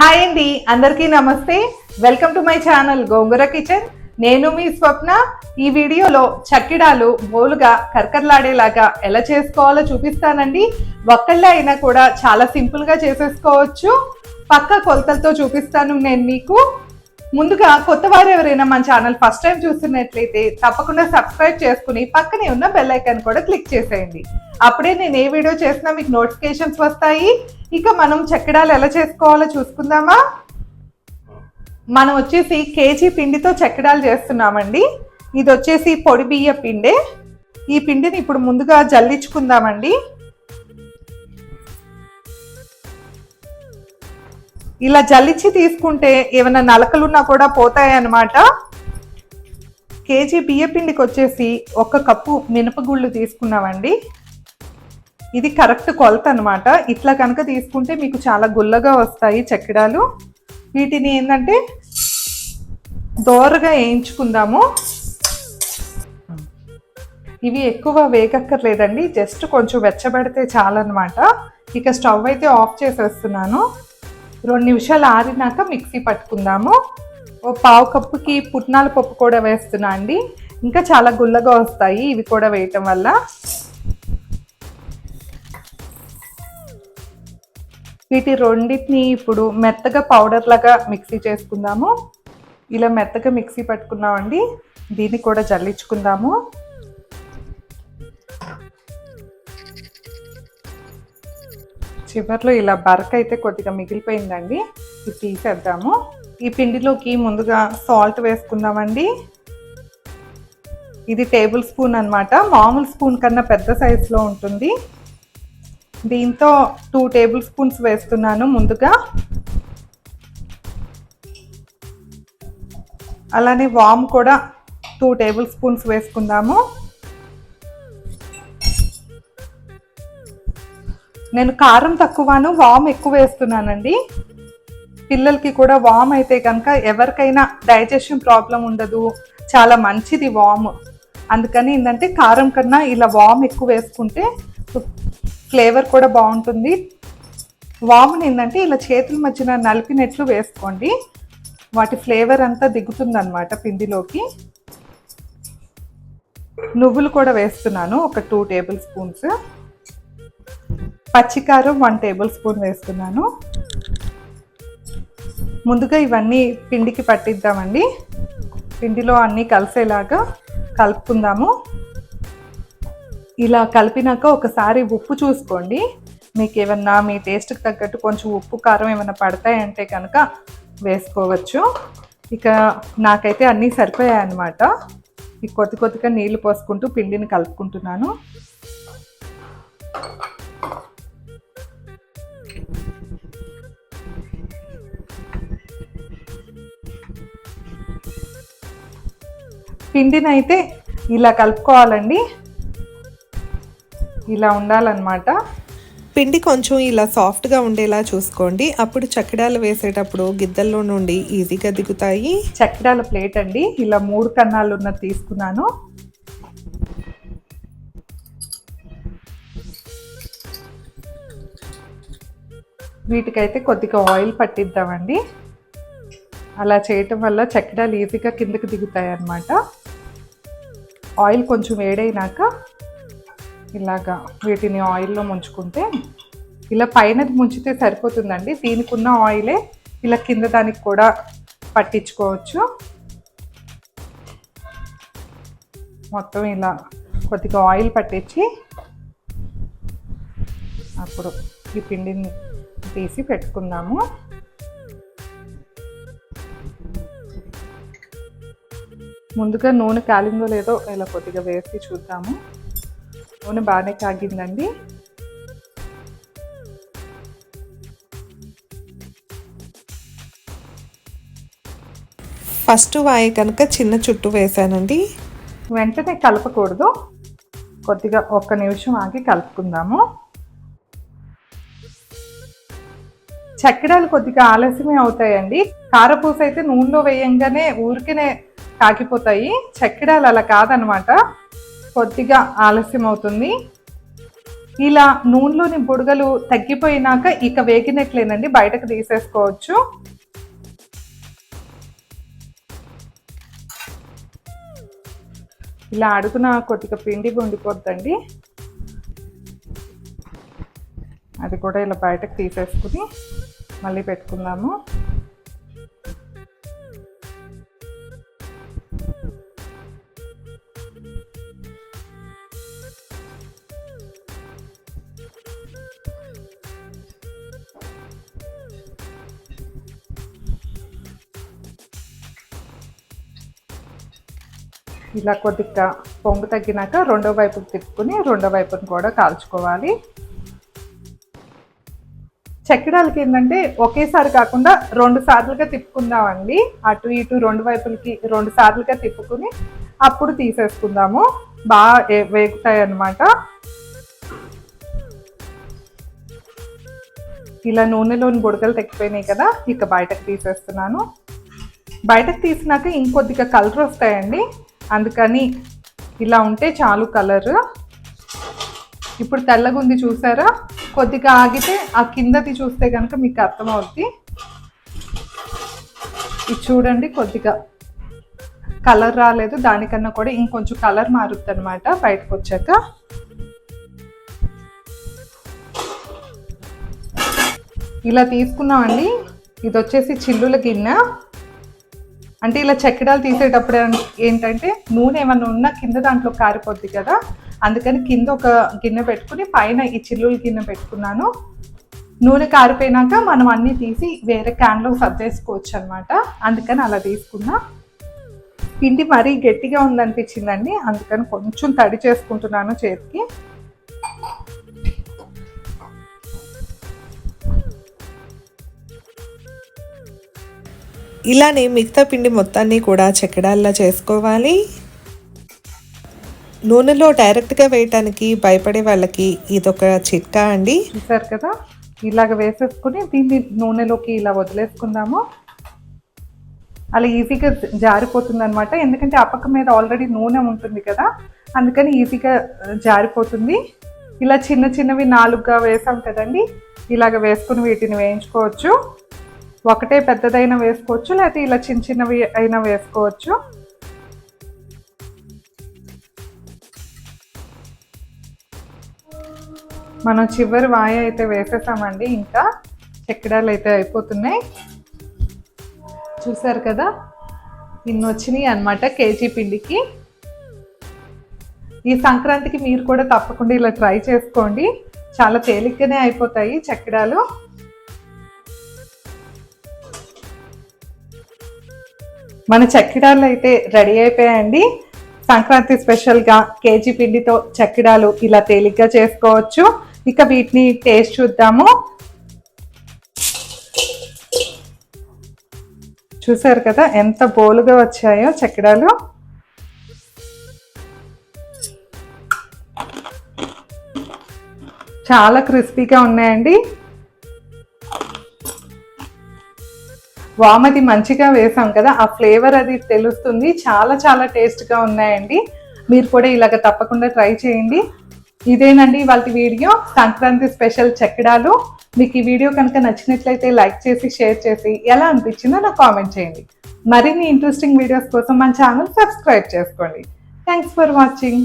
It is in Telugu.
హాయ్ అండి అందరికీ నమస్తే. Welcome to my channel Gongura kitchen నేను మీ స్వప్న. ఈ వీడియోలో చక్కిడాలు బోలుగా కరకరలాడేలాగా ఎలా చేసుకోవాలో చూపిస్తానండి. ఒక్కళ్ళే అయినా కూడా చాలా సింపుల్గా చేసేసుకోవచ్చు. పక్క కొలతలతో చూపిస్తాను నేను మీకు. ముందుగా కొత్త వారు ఎవరైనా మన ఛానల్ ఫస్ట్ టైం చూస్తున్నట్లయితే తప్పకుండా సబ్స్క్రైబ్ చేసుకుని పక్కనే ఉన్న బెల్ ఐకాన్ కూడా క్లిక్ చేసేయండి. అప్పుడే నేను ఏ వీడియో చేసినా మీకు నోటిఫికేషన్స్ వస్తాయి. ఇక మనం చెక్కడాలు ఎలా చేసుకోవాలో చూసుకుందామా? మనం వచ్చేసి కేజీ పిండితో చెక్కడాలు చేస్తున్నామండి. ఇది వచ్చేసి పొడి బియ్య పిండే. ఈ పిండిని ఇప్పుడు ముందుగా జల్లించుకుందామండి. ఇలా జల్లించి తీసుకుంటే ఏమైనా నలకలున్నా కూడా పోతాయి అన్నమాట కేజీ బియ్యపిండికి వచ్చేసి ఒక కప్పు మినపగుళ్ళు తీసుకున్నామండి. ఇది కరెక్ట్ కొలత అనమాట ఇట్లా కనుక తీసుకుంటే మీకు చాలా గుల్లగా వస్తాయి చక్కడాలు వీటిని ఏంటంటే దోరగా వేయించుకుందాము. ఇవి ఎక్కువ వేగక్కర్లేదండి. జస్ట్ కొంచెం వెచ్చబడితే చాలన్నమాట. ఇక స్టవ్ అయితే ఆఫ్ చేసేస్తున్నాను. రెండు నిమిషాలు ఆరినాక మిక్సీ పట్టుకుందాము. ఓ పావు కప్పుకి పుట్నాల పప్పు కూడా వేస్తున్నా అండి. ఇంకా చాలా గుల్లగా వస్తాయి ఇవి కూడా వేయటం వల్ల. వీటి రెండింటిని ఇప్పుడు మెత్తగా పౌడర్ లాగా మిక్సీ చేసుకుందాము. ఇలా మెత్తగా మిక్సీ పట్టుకున్నామండి. దీన్ని కూడా జల్లించుకుందాము. చివర్లో ఇలా బరక అయితే కొద్దిగా మిగిలిపోయిందండి. ఇది తీసేద్దాము. ఈ పిండిలోకి ముందుగా సాల్ట్ వేసుకుందామండి. ఇది టేబుల్ స్పూన్ అన్నమాట. మామూలు స్పూన్ కన్నా పెద్ద సైజులో ఉంటుంది. దీంతో టూ టేబుల్ స్పూన్స్ వేస్తున్నాను ముందుగా. అలానే వామ్ కూడా టూ టేబుల్ స్పూన్స్ వేసుకుందాము. నేను కారం తక్కువను వామ్ ఎక్కువ వేస్తున్నానండి. పిల్లలకి కూడా వామ్ అయితే కనుక ఎవరికైనా డైజెషన్ ప్రాబ్లం ఉండదు. చాలా మంచిది వామ్. అందుకని ఏంటంటే కారం కన్నా ఇలా వామ్ ఎక్కువ వేసుకుంటే ఫ్లేవర్ కూడా బాగుంటుంది. వాముని ఏంటంటే ఇలా చేతుల మధ్యన నలిపినట్లు వేసుకోండి. వాటి ఫ్లేవర్ అంతా దిగుతుందన్నమాట పిండిలోకి. నువ్వులు కూడా వేస్తున్నాను ఒక టూ టేబుల్ స్పూన్స్. పచ్చికారం వన్ టేబుల్ స్పూన్ వేస్తున్నాను. ముందుగా ఇవన్నీ పిండికి పట్టిద్దామండి. పిండిలో అన్నీ కలిసేలాగా కలుపుకుందాము. ఇలా కలిపినాక ఒకసారి ఉప్పు చూసుకోండి. మీకు ఏమన్నా మీ టేస్ట్కి తగ్గట్టు కొంచెం ఉప్పు కారం ఏమైనా పడతాయంటే కనుక వేసుకోవచ్చు. ఇక నాకైతే అన్నీ సరిపోయాయి అన్నమాట ఈ కొద్ది కొద్దిగా నీళ్ళు పోసుకుంటూ పిండిని కలుపుకుంటున్నాను. పిండిని అయితే ఇలా కలుపుకోవాలండి. ఇలా ఉండాలన్నమాట. పిండి కొంచెం ఇలా సాఫ్ట్గా ఉండేలా చూసుకోండి. అప్పుడు చక్కెడాలు వేసేటప్పుడు గిద్దల్లో నుండి ఈజీగా దిగుతాయి. చక్కెడాల ప్లేట్ అండి. ఇలా మూడు కన్నాలు ఉన్నది తీసుకున్నాను. వీటికైతే కొద్దిగా ఆయిల్ పట్టిద్దామండి. అలా చేయటం వల్ల చక్కెడాలు ఈజీగా కిందకి దిగుతాయి అన్నమాట ఆయిల్ కొంచెం వేడైనాక ఇలాగా వీటిని ఆయిల్లో ముంచుకుంటే ఇలా పైన ముంచితే సరిపోతుందండి. దీనికి ఉన్న ఆయిలే ఇలా కింద దానికి కూడా పట్టించుకోవచ్చు. మొత్తం ఇలా కొద్దిగా ఆయిల్ పట్టించి అప్పుడు ఈ పిండిని తీసి పెట్టుకుందాము. ముందుగా నూనె కాలిందో లేదో ఇలా కొద్దిగా వేసి చూద్దాము. నూనె బాగానే కాగిందండి. ఫస్ట్ వాయి కనుక చిన్న చుట్టు వేసానండి. వెంటనే కలపకూడదు. కొద్దిగా ఒక్క నిమిషం ఆగి కలుపుకుందాము. చక్కెడాలు కొద్దిగా ఆలస్యమే అవుతాయండి. కారపూస అయితే నూనెలో వేయంగానే ఊరికనే కాగిపోతాయి చక్కెడాలు అలా కాదనమాట. కొద్దిగా ఆలస్యం అవుతుంది. ఇలా నూనెలోని బుడగలు తగ్గిపోయినాక ఇక వేగినట్లేనండి. బయటకు తీసేసుకోవచ్చు. ఇలా అడుగున కొద్దిగా పిండి ఉండిపోద్దండి అది కూడా ఇలా బయటకు తీసేసుకుని మళ్ళీ పెట్టుకుందాము. ఇలా కొద్దిగా పొంగు తగ్గినాక రెండో వైపుకి తిప్పుకుని రెండో వైపుని కూడా కాల్చుకోవాలి. చెక్కడాలకి ఏంటంటే ఒకేసారి కాకుండా రెండు సార్లుగా తిప్పుకుందామండి. అటు ఇటు రెండు వైపులకి రెండు సార్లుగా తిప్పుకుని అప్పుడు తీసేసుకుందాము. బాగా వేగుతాయి అన్నమాట ఇలా నూనెలోని బుడగలు తెగిపోయినాయి కదా ఇక బయటకు తీసేస్తున్నాను. బయటకు తీసినాక ఇంకొద్దిగా కలర్ వస్తాయండి. అందుకని ఇలా ఉంటే చాలు కలర్. ఇప్పుడు తెల్లగా ఉంది చూసారా? కొద్దిగా ఆగితే ఆ కిందది చూస్తే కనుక మీకు అర్థమవుద్ది. ఇది చూడండి కొద్దిగా కలర్ రాలేదు దానికన్నా కూడా ఇంకొంచెం కలర్ మారుద్ది అనమాట బయటకు వచ్చాక. ఇలా తీసుకున్నామండి. ఇది వచ్చేసి చిల్లుల గిన్నె. అంటే ఇలా చెక్కడాలు తీసేటప్పుడు ఏంటంటే నూనె ఏమన్నా ఉన్నా కింద దాంట్లో కారిపోద్ది కదా. అందుకని కింద ఒక గిన్నె పెట్టుకుని పైన ఈ చిల్లుల గిన్నె పెట్టుకున్నాను. నూనె కారిపోయినాక మనం అన్నీ తీసి వేరే క్యాన్లో సర్దేసుకోవచ్చు అనమాట అందుకని అలా తీసుకున్నా. పిండి మరీ గట్టిగా ఉందనిపించిందండి. అందుకని కొంచెం తడి చేసుకుంటున్నాను చేతికి. ఇలానే మిగతా పిండి మొత్తాన్ని కూడా చెక్కడాల్లా చేసుకోవాలి. నూనెలో డైరెక్ట్గా వేయటానికి భయపడే వాళ్ళకి ఇదొక చిట్కా అండి. చూసారు కదా? ఇలాగ వేసేసుకుని దీన్ని నూనెలోకి ఇలా వదిలేసుకుందాము. అలా ఈజీగా జారిపోతుంది అనమాట ఎందుకంటే ఆ పక్క మీద ఆల్రెడీ నూనె ఉంటుంది కదా? అందుకని ఈజీగా జారిపోతుంది. ఇలా చిన్న చిన్నవి నాలుగుగా వేసాం కదండి? ఇలాగ వేసుకుని వీటిని వేయించుకోవచ్చు. ఒకటే పెద్దదైనా వేసుకోవచ్చు లేకపోతే ఇలా చిన్న చిన్నవి అయినా వేసుకోవచ్చు. మనం చివరి వాయ అయితే వేసేసామండి ఇంకా చెక్కడాలు అయితే అయిపోతున్నాయి. చూసారు కదా ఇన్ని వచ్చినాయి అనమాట కేజీ పిండికి. ఈ సంక్రాంతికి మీరు కూడా తప్పకుండా ఇలా ట్రై చేసుకోండి. చాలా తేలిగ్గానే అయిపోతాయి చెక్కడాలు మన చక్కిడాలు అయితే రెడీ అయిపోయాయండి. సంక్రాంతి స్పెషల్గా కేజీ పిండితో చక్కిడాలు ఇలా తేలిగ్గా చేసుకోవచ్చు. ఇక వీటిని టేస్ట్ చూద్దాము. చూసారు కదా ఎంత బోలుగా వచ్చాయో చక్కిడాలు. చాలా క్రిస్పీగా ఉన్నాయండి. వామది మంచిగా వేసాం కదా ఆ ఫ్లేవర్ అది తెలుస్తుంది. చాలా చాలా టేస్ట్గా ఉన్నాయండి. మీరు కూడా ఇలాగ తప్పకుండా ట్రై చేయండి. ఇదేనండి వాళ్ళ వీడియో. సంక్రాంతి స్పెషల్ చెక్కడాలు. మీకు ఈ వీడియో కనుక నచ్చినట్లయితే లైక్ చేసి షేర్ చేసి ఎలా అనిపించిందో నాకు కామెంట్ చేయండి. మరిన్ని ఇంట్రెస్టింగ్ వీడియోస్ కోసం మన ఛానల్ సబ్స్క్రైబ్ చేసుకోండి. Thanks for watching